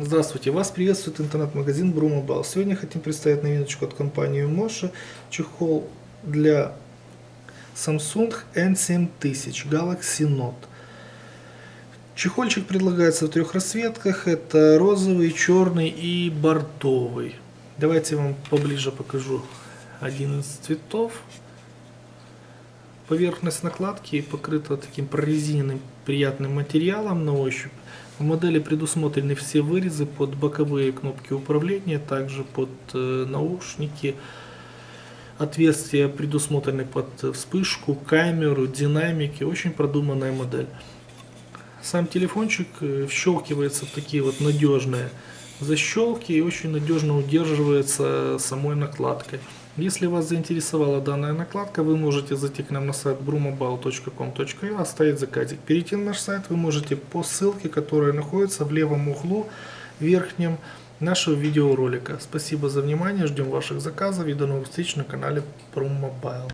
Здравствуйте, вас приветствует интернет-магазин Brumobile. Сегодня хотим представить новиночку от компании Moshi. Чехол для Samsung N7000 Galaxy Note. Чехольчик предлагается в трех расцветках. Это розовый, черный и бордовый. Давайте я вам поближе покажу один из цветов. Поверхность накладки покрыта таким прорезиненным приятным материалом на ощупь. В модели предусмотрены все вырезы под боковые кнопки управления, также под э, наушники. Отверстия предусмотрены под вспышку, камеру, динамики. Очень продуманная модель. Сам телефончик э, вщелкивается в такие вот надежные защелки и очень надежно удерживается самой накладкой. Если вас заинтересовала данная накладка, вы можете зайти к нам на сайт brumobile.com.ua, оставить заказик. Перейти на наш сайт вы можете по ссылке, которая находится в левом углу верхнем нашего видеоролика. Спасибо за внимание, ждем ваших заказов и до новых встреч на канале Brumobile.